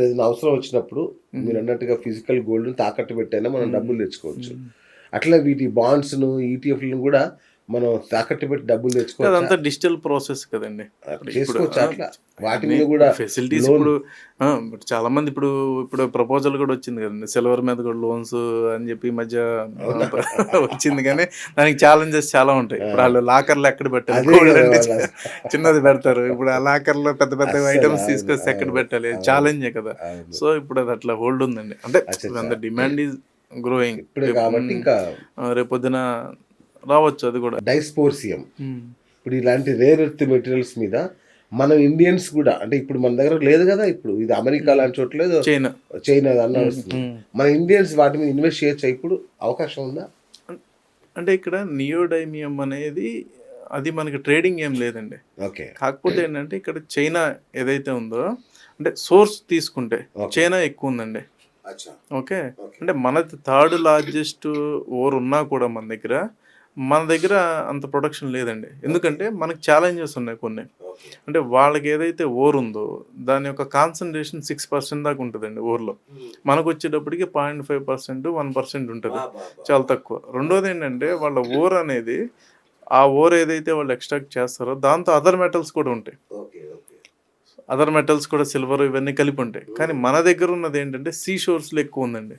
మనకు ఏదైనా అవసరం వచ్చినప్పుడు మీరు అన్నట్టుగా ఫిజికల్ గోల్డ్ తాకట్టు పెట్టైనా మనం డబ్బులు తెచ్చుకోవచ్చు. అట్లా వీటి బాండ్స్ను ఈటీఎఫ్లను కూడా మనం తాకట్టు పెట్టి డబ్బులు తెచ్చుకోవచ్చు? అదంతా డిజిటల్ ప్రాసెస్ కదండి. వాటి మీద కూడా ఫెసిలిటీస్ ఇప్పుడు చాలా మంది ఇప్పుడు ఇప్పుడు ప్రపోజల్ కూడా వచ్చింది కదండి. సిల్వర్ మీద కూడా లోన్స్ అని చెప్పి ఈ మధ్య వచ్చింది కానీ దానికి ఛాలెంజెస్ చాలా ఉంటాయి. ఇప్పుడు వాళ్ళు లాకర్లు ఎక్కడ పెట్టాలి? చిన్నది పెడతారు. ఇప్పుడు ఆ లాకర్లో పెద్ద పెద్ద ఐటమ్స్ తీసుకొస్తే ఎక్కడ పెట్టాలి. ఛాలెంజే కదా. సో ఇప్పుడు అది అట్లా హోల్డ్ ఉందండి. అంటే. అంత డిమాండ్ ఈజ్ గ్రోయింగ్ రేపొద్దున రావచ్చు అది కూడా. డైస్పోర్సియం. ఇప్పుడు ఇలాంటి రేర్ ఎర్త్ మెటీరియల్స్ మీద మనం ఇండియన్స్ కూడా అంటే ఇప్పుడు మన దగ్గర లేదు కదా ఇప్పుడు ఇది అమెరికా లాంటి చోట్ల లేదు. చైనా. చైనా అన్న వస్తుంది. మన ఇండియన్స్ వాటి మీద ఇన్వెస్ట్ చేయొచ్చా ఇప్పుడు? అవకాశం ఉందా? అంటే ఇక్కడ నియోడైమియం అనేది అది మనకి ట్రేడింగ్ ఏం లేదండి. ఓకే. కాకపోతే ఏంటంటే ఇక్కడ చైనా ఏదైతే ఉందో అంటే సోర్స్ తీసుకుంటే. చైనా ఎక్కువ ఉందండి. ఓకే. అంటే మన థర్డ్ లార్జెస్ట్ ఓర్ ఉన్నా కూడా మన దగ్గర మన దగ్గర అంత ప్రొడక్షన్ లేదండి. ఎందుకంటే మనకి ఛాలెంజెస్ ఉన్నాయి కొన్ని. అంటే వాళ్ళకి ఏదైతే ఓర్ ఉందో దాని యొక్క కాన్సన్ట్రేషన్ సిక్స్ పర్సెంట్ దాకా ఉంటుందండి ఓర్లో మనకు వచ్చేటప్పటికి point five percent one percent ఉంటుంది. చాలా తక్కువ. రెండోది ఏంటంటే వాళ్ళ ఓర్ అనేది ఆ ఓర్ ఏదైతే వాళ్ళు ఎక్స్ట్రాక్ట్ చేస్తారో దాంతో అదర్ మెటల్స్ కూడా ఉంటాయి. అదర్ మెటల్స్ కూడా సిల్వర్ ఇవన్నీ కలిపి ఉంటాయి. కానీ మన దగ్గర ఉన్నది ఏంటంటే సీ షోర్స్లో ఎక్కువ ఉందండి.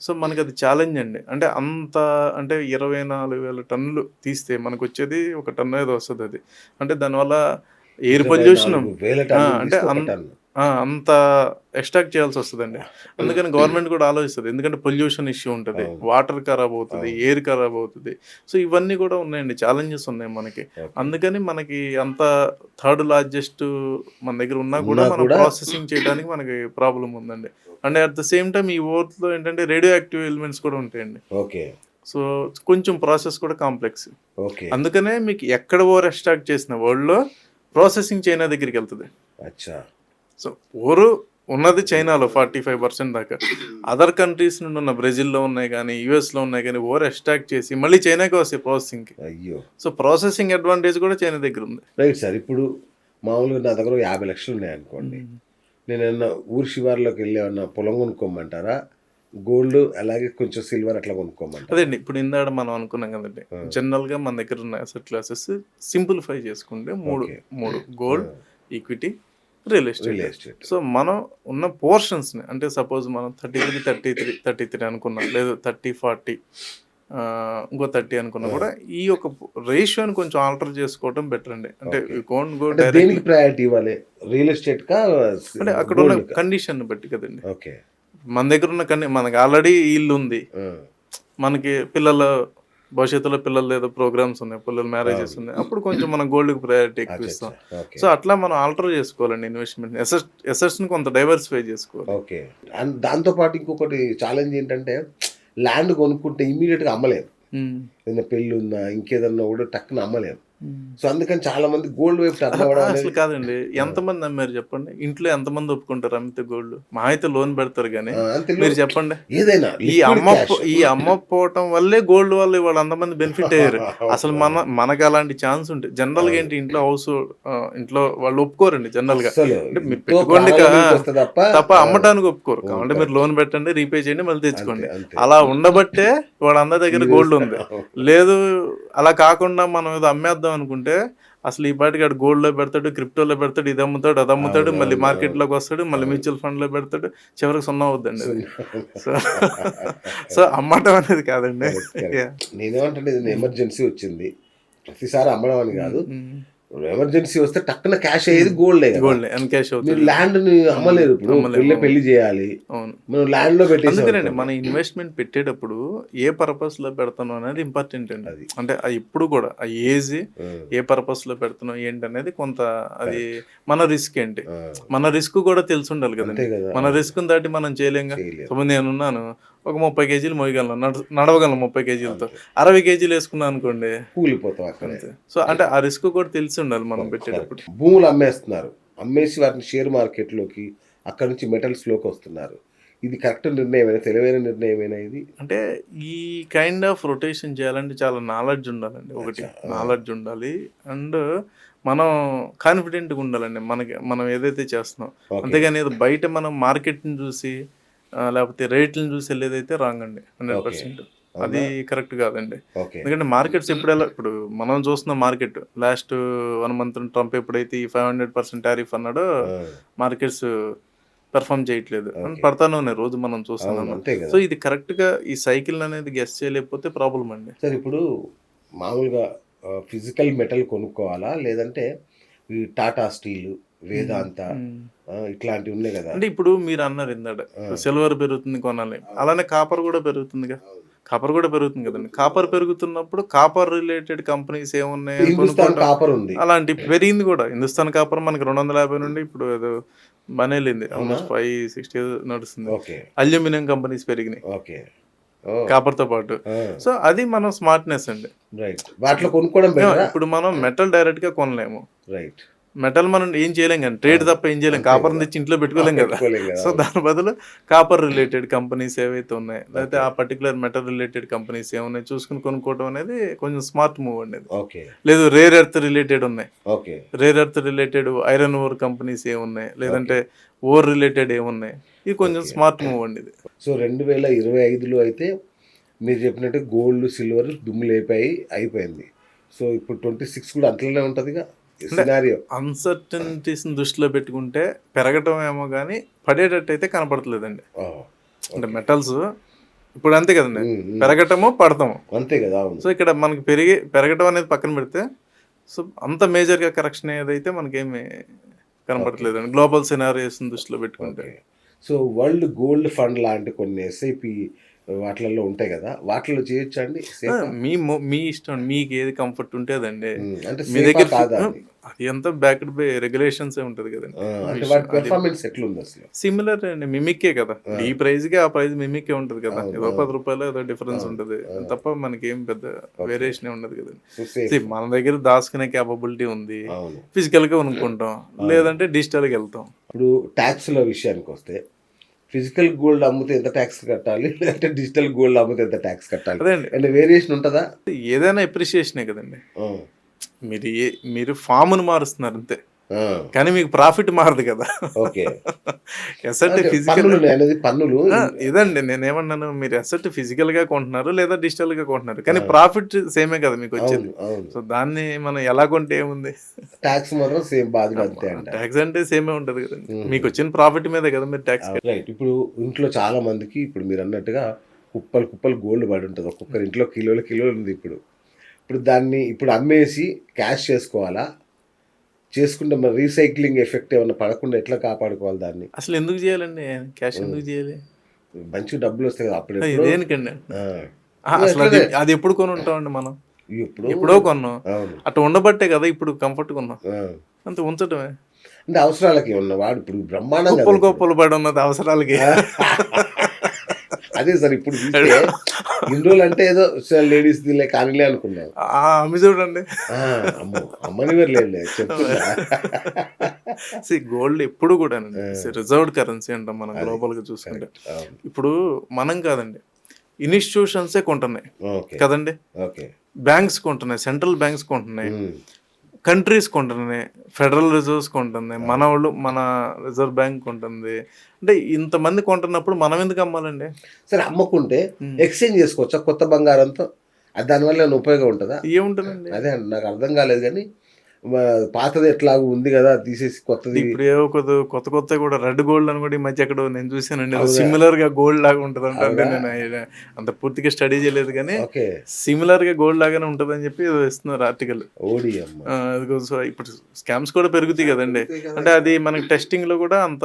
సో మనకి అది ఛాలెంజ్ అండి. అంటే అంత అంటే ఇరవై నాలుగు వేల టన్నులు తీస్తే మనకు వచ్చేది ఒక టన్ను ఏదో వస్తుంది అది అంటే దానివల్ల ఎయిర్ పొల్యూషన్ అంటే అంత ఎక్స్ట్రాక్ట్ చేయాల్సి వస్తుందండి. అందుకని గవర్నమెంట్ కూడా ఆలోచిస్తుంది. ఎందుకంటే పొల్యూషన్ ఇష్యూ ఉంటుంది. వాటర్ ఖరాబ్ అవుతుంది ఎయిర్ ఖరాబ్ అవుతుంది. సో ఇవన్నీ కూడా ఉన్నాయండి. ఛాలెంజెస్ ఉన్నాయి మనకి. అందుకని మనకి అంత థర్డ్ లార్జెస్ట్ మన దగ్గర ఉన్నా కూడా మనం ప్రాసెసింగ్ చేయడానికి మనకి ప్రాబ్లం ఉందండి. And at the same time ఈ ఓట్లో ఏంటంటే రేడియో యాక్టివ్ ఎలిమెంట్స్ కూడా ఉంటాయండి. ఓకే. సో కొంచెం ప్రాసెస్ కూడా కాంప్లెక్స్. ఓకే. అందుకనే మీకు ఎక్కడ ఓవర్ ఎక్స్ట్రాక్ట్ చేసిన వరల్డ్లో ప్రాసెసింగ్ చైనా దగ్గరికి వెళ్తుంది. అచ్చా. సో ఓరు ఉన్నది చైనాలో ఫార్టీ ఫైవ్ పర్సెంట్ దాకా. అదర్ కంట్రీస్ నుండి ఉన్న బ్రెజిల్లో ఉన్నాయి కానీ యూఎస్లో ఉన్నాయి కానీ ఓవర్ ఎక్స్ట్రాక్ట్ చేసి మళ్ళీ చైనాకి వస్తాయి ప్రాసెసింగ్కి అయ్యో. సో ప్రాసెసింగ్ అడ్వాంటేజ్ కూడా చైనా దగ్గర ఉంది. రైట్ సార్ ఇప్పుడు మామూలుగా నా దగ్గర యాభై లక్షలు ఉన్నాయి అనుకోండి నేను ఏమన్నా ఊరి శివార్లోకి వెళ్ళి ఏమన్నా పొలం కొనుక్కోమంటారా? గోల్డ్ అలాగే కొంచెం సిల్వర్ అట్లా కొనుక్కోమంటారా? అదేండి ఇప్పుడు ఇందాక మనం అనుకున్నాం కదండి. జనరల్గా మన దగ్గర ఉన్న అసెట్ క్లాసెస్ సింప్లిఫై చేసుకుంటే మూడు. మూడు gold equity real estate. Real estate. So మనం ఉన్న పోర్షన్స్ని అంటే సపోజ్ మనం thirty three thirty three thirty three అనుకున్నాం లేదు థర్టీ ఫార్టీ ఇంకో థర్టీ అనుకున్నా కూడా ఈ యొక్క రేషియోని కొంచెం ఆల్టర్ చేసుకోవడం బెటర్ అండి. అంటే కోన్ గో అంటే దేనికి ప్రయారిటీ ఇవ్వాలి? రియల్ ఎస్టేట్ కా అంటే అక్కడ ఉన్న కండిషన్ బట్టి కదండి. ఓకే మన దగ్గర ఉన్న కండి మనకి ఆల్రెడీ ఇల్లు ఉంది మనకి పిల్లల భవిష్యత్తులో పిల్లలు ఏదో ప్రోగ్రామ్స్ ఉన్నాయి పిల్లల మ్యారేజెస్ ఉన్నాయి అప్పుడు కొంచెం మనం గోల్డ్కి ప్రయారిటీ ఎక్కువ ఇస్తాం. సో అట్లా మనం ఆల్టర్ చేసుకోవాలండి ఇన్వెస్ట్మెంట్ ఎసెట్ ఎసెట్స్ని కొంత డైవర్సిఫై చేసుకోవాలి. ఓకే. అండ్ దాంతో పాటు ఇంకొకటి ఛాలెంజ్ ఏంటంటే ల్యాండ్ కొనుక్కుంటే immediate గా అమ్మలేము. ఉమ్. ఏదైనా పెళ్ళి ఉందా ఇంకేదన్నా కూడా టక్కున అమ్మలేము. ఉమ్. సో అందుకని చాలా మంది గోల్డ్ వైపు టర్న్ అవ్వడం అసలు కాదండి. ఎంతమంది అమ్మారు చెప్పండి? ఇంట్లో ఎంతమంది ఒప్పుకుంటారు అమ్మితే గోల్డ్ మా అయితే లోన్ పెడతారు కానీ అంతే మీరు చెప్పండి. ఏదైనా ఈ అమ్మ. ఈ అమ్మకపోవటం వల్లే గోల్డ్ వల్ల వాళ్ళు అంతమంది బెనిఫిట్ అయ్యారు. అసలు మన మనకు అలాంటి ఛాన్స్ ఉంటుంది జనరల్గా ఏంటి ఇంట్లో హౌస్ ఇంట్లో వాళ్ళు ఒప్పుకోరండి జనరల్గా. అసలు అంటే మీరు ఎంతో పెట్టుకోండి తప్ప అమ్మటానికి ఒప్పుకోరు. కాబట్టి మీరు లోన్ పెట్టండి రీపే చేయండి మళ్ళీ తెచ్చుకోండి. అంతే, అంతే. అలా ఉండబట్టే వాడు అందరి దగ్గర గోల్డ్ ఉంది. లేదు అలా కాకుండా మనం ఏదో అమ్మేద్దాం అనుకుంటే అసలు ఈ పాటికి ఆడు gold లో పెడతాడు క్రిప్టోలో పెడతాడు ఇది అమ్ముతాడు అది అమ్ముతాడు మళ్ళీ అవును, మార్కెట్లోకి వస్తాడు మళ్ళీ మ్యూచువల్ ఫండ్లో పెడతాడు చివరికి సున్నా అవుద్దండి సో సో అమ్మటం అనేది కాదండి. నేనేమంటే ఇది ఎమర్జెన్సీ వచ్చింది. ప్రతిసారి అమ్మడం అని కాదు. Mm. ఎమర్జెన్సీ వస్తే టక్కున క్యాష్ అయ్యేది గోల్డ్ గోల్డ్ ఎన్కాష్ మీరు ల్యాండ్ని అమ్మలేరు ఇప్పుడు. పెళ్ళి. పెళ్ళి చేయాలి. మనం ల్యాండ్లో పెట్టేసి మన ఇన్వెస్ట్మెంట్ పెట్టేటప్పుడు ఏ పర్పస్లో పెడతాను అనేది ఇంపార్టెంట్ అండి. అది. అంటే ఇప్పుడు కూడా ఆ ఏజ్ ఆ, ఏ పర్పస్లో పెడుతున్నాం ఏంటి అనేది కొంత అది మన రిస్క్ ఏంటి ఆ, మన రిస్క్ కూడా తెలిసి ఉండాలి కదండి. మన రిస్క్ దాటి మనం చేయలేం. సో నేనున్నాను ఒక ముప్పై కేజీలు మోయగలను నడ- నడవగలను ముప్పై కేజీలతో. అరవై కేజీలు వేసుకున్నాను అనుకోండి. కూలిపోతాం అక్కడే. సో అంటే ఆ రిస్క్ కూడా తెలిసి ఉండాలి మనం పెట్టేటప్పుడు. భూములు అమ్మేస్తున్నారు. అమ్మేసి వాటిని షేర్ మార్కెట్లోకి అక్కడ నుంచి మెటల్స్లోకి వస్తున్నారు. ఇది కరెక్ట్ నిర్ణయమైనా? తెలివైన నిర్ణయమైనా ఇది? అంటే ఈ కైండ్ ఆఫ్ రొటేషన్ చేయాలంటే చాలా నాలెడ్జ్ ఉండాలండి. ఒకటి. నాలెడ్జ్ ఉండాలి. అండ్ మనం కాన్ఫిడెంట్గా ఉండాలండి. మనకి మనం ఏదైతే చేస్తున్నాం. అంతేగాని బయట మనం మార్కెట్ని చూసి లేకపోతే రేట్లను చూసి వెళ్ళేదైతే రాంగ్ అండి హండ్రెడ్. పర్సెంట్ అది కరెక్ట్ కాదండి. ఎందుకంటే మార్కెట్స్ ఎప్పుడు ఎలా ఇప్పుడు మనం చూస్తున్న market last one month Trump ఎప్పుడైతే ఈ ఫైవ్ హండ్రెడ్ పర్సెంట్ టారిఫ్ అన్నాడో మార్కెట్స్ పెర్ఫామ్ చేయట్లేదు. పడతానే ఉన్నాయి రోజు మనం చూస్తున్నాం సో ఇది కరెక్ట్గా ఈ సైకిల్ అనేది గెస్ట్ చేయలేకపోతే ప్రాబ్లం అండి. సార్ ఇప్పుడు మామూలుగా ఫిజికల్ మెటల్ కొనుక్కోవాలా? లేదంటే ఈ టాటా స్టీల్ వేదాంత ఇట్లాంటివి ఉన్నాయి కదా. అంటే ఇప్పుడు మీరు అన్నారు ఇందాక ఆ. సిల్వర్ పెరుగుతుంది కొనాలి. అలానే కాపర్ కూడా పెరుగుతుందిగా కాపర్ కూడా పెరుగుతుంది కదండి కాపర్ పెరుగుతున్నప్పుడు కాపర్ రిలేటెడ్ కంపెనీస్ ఏమున్నాయి? కాపర్ ఉంది. అలాంటి పెరిగింది కూడా. హిందుస్థాన్ కాపర్ మనకి రెండు వందల యాభై నుండి ఇప్పుడు ఏదో బాగానే వెళ్ళింది. ఆల్మోస్ట్ ఫైవ్ సిక్స్టీ నడుస్తుంది. అల్యూమినియం కంపెనీస్ పెరిగినాయి. ఓకే. ఓ. కాపర్తో పాటు సో అది మనం స్మార్ట్నెస్ అండి. రైట్ వాటిలో కొనుక్కోవడం ఇప్పుడు మనం మెటల్ డైరెక్ట్గా కొనలేము. రైట్ మెటల్ మనం ఏం చేయలేం కానీ ట్రేడ్ తప్ప ఏం చేయలేం. కాపర్ తెచ్చి ఇంట్లో పెట్టుకోలేం కదా. సో దాని బదులు కాపర్ రిలేటెడ్ కంపెనీస్ ఏవైతే ఉన్నాయి లేకపోతే ఆ పర్టికులర్ మెటల్ రిలేటెడ్ కంపెనీస్ ఏమున్నాయి చూసుకుని కొనుక్కోవడం అనేది కొంచెం స్మార్ట్ మూవ్. ఓకే. లేదు రేర్ ఎర్త్ రిలేటెడ్ ఉన్నాయి. Okay. Rare earth related iron ore companies ఏమున్నాయి లేదంటే ఓర్ రిలేటెడ్ ఏమున్నాయి ఇది కొంచెం స్మార్ట్ మూవ్ అండి ఇది సో రెండు వేల ఇరవై ఐదులో అయితే మీరు చెప్పినట్టు గోల్డ్ సిల్వర్ దుమ్ము లేపాయి అయిపోయింది. సో ఇప్పుడు ట్వంటీ సిక్స్ కూడా అట్లనే ఉంటుందిగా. అన్సర్టనిటీస్ దృష్టిలో పెట్టుకుంటే పెరగటం ఏమో కానీ పడేటట్టు అయితే కనపడట్లేదండి అంటే మెటల్స్ ఇప్పుడు అంతే కదండి. పెరగటము పడతాము అంతే కదా సో ఇక్కడ మనకి పెరిగి పెరగటం అనేది పక్కన పెడితే సో అంత మేజర్గా కరెక్షన్ ఏదైతే మనకేమి కనపడట్లేదు అండి గ్లోబల్ సినారియోస్ దృష్టిలో పెట్టుకుంటే. సో వరల్డ్ గోల్డ్ ఫండ్ లాంటి కొన్ని ఎస్ఐపి వాటిలలో ఉంటాయి కదా వాటిలో చేయొచ్చా అండి? మీ మొ- ఇష్టం మీకు ఏది కంఫర్ట్ ఉంటే అదండి అంటే మీ దగ్గర అది? అంతా బ్యాక్డ్ బై రెగ్యులేషన్స్ ఉంటది కదండి. సిమిలర్ అండి మిమిక్కే కదా. ఈ ప్రైస్కి ఆ ప్రైస్ మిమిక్కే ఉంటది కదా. ఏదో పది రూపాయలు ఏదో డిఫరెన్స్ ఉంటది. తప్ప మనకి ఏం పెద్ద వేరియేషన్ ఉండదు కదండి. మన దగ్గర దాచుకునే క్యాపబిలిటీ ఉంది. ఫిజికల్గా కొనుక్కుంటాం. లేదంటే డిజిటల్గా వెళ్తాం. ఇప్పుడు ట్యాక్స్ల విషయానికి వస్తే ఫిజికల్ గోల్డ్ అమ్మితే ఎంత ట్యాక్స్ కట్టాలి? లేదంటే డిజిటల్ గోల్డ్ అమ్మితే ఎంత ట్యాక్స్ కట్టాలి? అంటే వేరియేషన్ ఉంటుందా? ఏదైనా ఎప్రిషియేషనే కదండి. మీరు ఏ మీరు ఫామ్ను మారుస్తున్నారు అంతే. కానీ మీకు ప్రాఫిట్ మారదు కదా. ఓకే. ఎసెట్ ఫిజికల్ పన్నులు ఉన్నాయి అనేది పన్నులు. ఇదండి నేనేమన్నాను మీరు ఎసెట్ ఫిజికల్గా కొంటున్నారు లేదా డిజిటల్గా కొంటున్నారు? కానీ ప్రాఫిట్ సేమే కదా మీకు వచ్చేది. సో దాన్ని మనం ఎలా కొంటే ఏముంది? ట్యాక్స్ మాత్రం సేమ్ ట్యాక్స్ అంటే. సేమే ఉంటది కదండి మీకు వచ్చిన ప్రాఫిట్ మీదే కదా మీరు ట్యాక్స్ రైట్ ఇప్పుడు ఇంట్లో చాలా మందికి ఇప్పుడు మీరు అన్నట్టుగా కుప్పలు కుప్పలు గోల్డ్ పడి ఉంటుంది. ఒక్కొక్కరి ఇంట్లో కిలోల కిలోలు ఉంది ఇప్పుడు. ఇప్పుడు దాన్ని ఇప్పుడు అమ్మేసి క్యాష్ చేసుకోవాలా? చేసుకుంటే మరి రీసైక్లింగ్ ఎఫెక్ట్ ఏమైనా పడకుండా ఎట్లా కాపాడుకోవాలి దాన్ని? అసలు ఎందుకు చేయాలండి? క్యాష్ ఎందుకు చేయాలి? మంచి డబ్బులు వస్తాయి కదా అప్పుడు దేనికండి? అసలు అది ఎప్పుడు కొని ఉంటామండి మనం? ఎప్పుడో ఎప్పుడో కొన్నాం. అట్లా ఉండబట్టే కదా ఇప్పుడు కంఫర్ట్ కొన్నాం. అంత ఉంచటమే. అంటే అవసరాలకి ఉన్న వాడు ఇప్పుడు బ్రహ్మాండం ఇప్పుడు. కుప్పలు పడి ఉన్నది అవసరాలకి. అదే సార్ ఇప్పుడు ఇన్ని అంటే ఏదో లేడీస్ దిలే కానీలే అనుకున్నాం ఆ, అమ్మి చూడండి. అమ్మో అమ్మని చెప్తున్నా. గోల్డ్ ఎప్పుడు కూడా రిజర్వ్డ్ కరెన్సీ అంటాం మనం గ్లోబల్గా చూసుకుంటే. ఇప్పుడు మనం కాదండి ఇన్స్టిట్యూషన్సే కొంటున్నాయి. కదండి? బ్యాంక్స్ కొంటున్నాయి సెంట్రల్ బ్యాంక్స్ కొంటున్నాయి. కంట్రీస్ కొంటున్నాయి ఫెడరల్ రిజర్వ్స్ కొంటుంది మన వాళ్ళు మన రిజర్వ్ బ్యాంక్ కొంటుంది. అంటే ఇంతమంది కొంటున్నప్పుడు మనం ఎందుకు అమ్మాలండి? సరే అమ్మకుంటే ఎక్స్చేంజ్ చేసుకోవచ్చా? కొత్త బంగారంతో? అది దానివల్ల ఉపయోగం ఉంటుందా? ఏముంటుందండి? అదే నాకు అర్థం కాలేదు కానీ పాతది ఎట్లాగూ ఉంది కదా తీసేసి కొత్తది. ఇప్పుడు ఏవో కొత్త కొత్త కొత్త కూడా రెడ్ గోల్డ్ అని కూడా ఈ మధ్య ఎక్కడో నేను చూసానండి సిమిలర్గా గోల్డ్ లాగా ఉంటుంది అంటే నేను అంత పూర్తిగా స్టడీ చేయలేదు కానీ సిమిలర్గా గోల్డ్ లాగానే ఉంటుంది అని చెప్పి ఏదో ఇస్తున్నారు ఆర్టికల్ సో ఇప్పుడు స్కామ్స్ కూడా పెరుగుతాయి కదండి. అంటే అది మనకి టెస్టింగ్లో కూడా అంత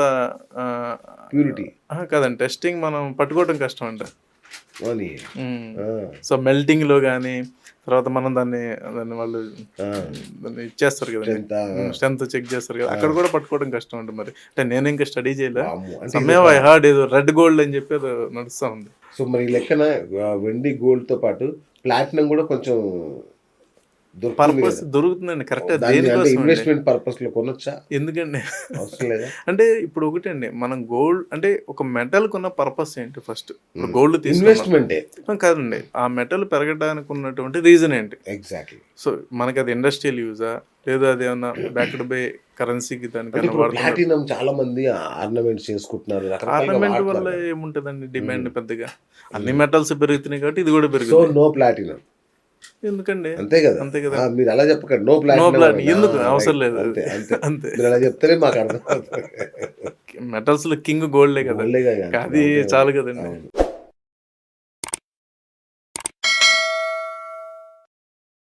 ప్యూరిటీ కాదండి టెస్టింగ్ మనం పట్టుకోవడం కష్టం అంట. సో మెల్టింగ్లో కానీ తర్వాత మనం దాన్ని దాన్ని వాళ్ళు దాన్ని ఇచ్చేస్తారు ఎంత స్ట్రెంత్ చెక్ చేస్తారు కదా. అక్కడ కూడా పట్టుకోవడం కష్టం అంట మరి. అంటే నేను ఇంకా స్టడీ చేయలే. వామ్మో. అంటే సమయం ఐ హార్డ్ ఏదో రెడ్ గోల్డ్ అని చెప్పి ఏదో నడుస్తా ఉంది. సో మరి లెక్కన వెండి గోల్డ్తో పాటు ప్లాటినం కూడా కొంచెం పర్పస్. దొరుకుతుందండి కరెక్ట్ దేనికోసం? ఇన్వెస్ట్మెంట్ పర్పస్లో కొనొచ్చా? ఎందుకండి? అంటే ఇప్పుడు ఒకటండి మనం గోల్డ్ అంటే ఒక మెటల్ కొన్న పర్పస్ ఏంటి ఫస్ట్ Hmm. గోల్డ్ ఇన్వెస్ట్మెంటే కాదండి ఆ మెటల్ పెరగడానికి ఉన్నటువంటి రీజన్ ఏంటి? ఎగ్జాక్ట్లీ సో మనకి అది ఇండస్ట్రియల్ యూజా లేదా అది ఏమన్నా బ్యాక్డ్ బై కరెన్సీకి ప్లాటినం చాలా మంది ఆర్నమెంట్స్ చేసుకుంటున్నారు ఆర్నమెంట్ వల్ల. ఏముంటదండి డిమాండ్ Hmm. పెద్దగా? అన్ని మెటల్స్ పెరుగుతున్నాయి కాబట్టి ఇది కూడా పెరుగుతుంది. నో ప్లాటినం ఎందుకండి అంతే కదా అంతే కదా. మీరు అలా చెప్పకండి నో నో ప్లాటినం ప్లాన్. ఎందుకు అవసరం. లేదు అంతే అంతే మీరు అలా చెప్తేనే మాకు అర్థం మెటల్స్ లో కింగ్ గోల్డే కదా. అది. చాలు కదండి.